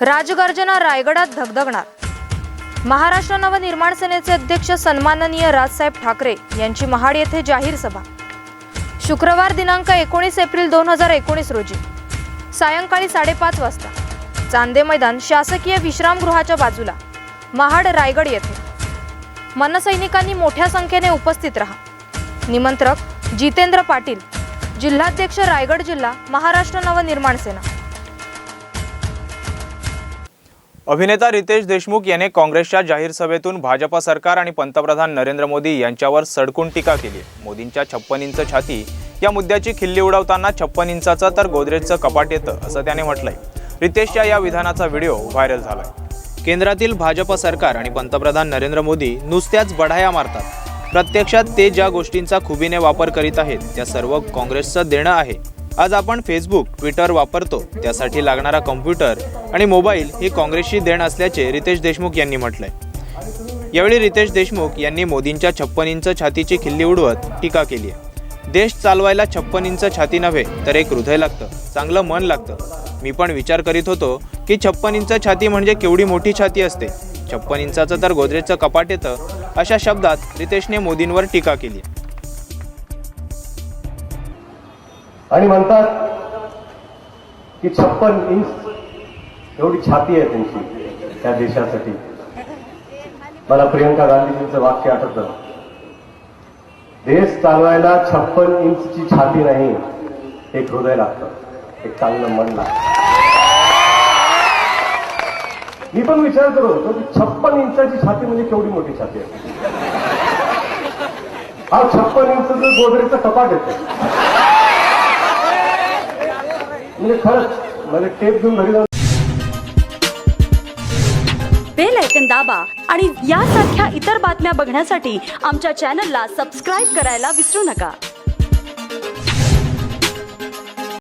राजगर्जना रायगडात धगधगणार. महाराष्ट्र नवनिर्माण सेनेचे अध्यक्ष सन्माननीय राजसाहेब ठाकरे यांची महाड येथे जाहीर सभा. शुक्रवार दिनांक एकोणीस एप्रिल दोन हजार एकोणीस रोजी. सायंकाळी साडेपाच वाजता. चांदे मैदान शासकीय विश्रामगृहाच्या बाजूला. महाड रायगड येथे. मनसैनिकांनी मोठ्या संख्येने उपस्थित राहा. निमंत्रक जितेंद्र पाटील जिल्हाध्यक्ष रायगड जिल्हा महाराष्ट्र नवनिर्माण सेना. अभिनेता रितेश देशमुख याने काँग्रेसच्या जाहीर सभेतून भाजपा सरकार आणि पंतप्रधान नरेंद्र मोदी यांच्यावर सडकून टीका केली. मोदींच्या छप्पन इंच छाती या मुद्द्याची खिल्ली उडवताना छप्पन इंचाचं तर गोदरेजचं कपाट येतं असं त्याने म्हटलंय. रितेशच्या या विधानाचा व्हिडिओ व्हायरल झालाय. केंद्रातील भाजप सरकार आणि पंतप्रधान नरेंद्र मोदी नुसत्याच बढाया मारतात. प्रत्यक्षात ते ज्या गोष्टींचा खुबीने वापर करीत आहेत त्या सर्व काँग्रेसचं देणं आहे. आज आपण फेसबुक ट्विटर वापरतो. त्यासाठी लागणारा कम्प्युटर आणि मोबाईल ही काँग्रेसची देण असल्याचे रितेश देशमुख यांनी म्हटलंय. यावेळी रितेश देशमुख यांनी मोदींच्या छप्पन इंच छातीची खिल्ली उडवत टीका केली आहे. देश चालवायला छप्पन इंच छाती नव्हे तर एक हृदय लागतं चांगलं मन लागतं. मी पण विचार करीत होतो की छप्पन इंच छाती म्हणजे केवढी मोठी छाती असते? छप्पन इंचाचं तर गोदरेजचं कपाट येतं अशा शब्दात रितेशने मोदींवर टीका केली आणि म्हणतात की छप्पन इंच एवढी छाती आहे त्यांची त्या देशासाठी. मला प्रियंका गांधीजींचं वाक्य आठवतं. देश चालवायला छप्पन इंचची छाती नाही एक हृदय लागतं एक चांगलं मन लागतं. मी पण विचार करत होतो की छप्पन इंचाची छाती म्हणजे केवढी मोठी छाती आहे? हा छप्पन इंच गोदरेचं कपाट येतं. म्हणजे खरंच म्हणजे टेप घेऊन घरी जाऊन बेल ऐकन दाबा आणि यासारख्या इतर बातम्या बघण्यासाठी आमच्या चॅनलला सबस्क्राईब करायला विसरू नका.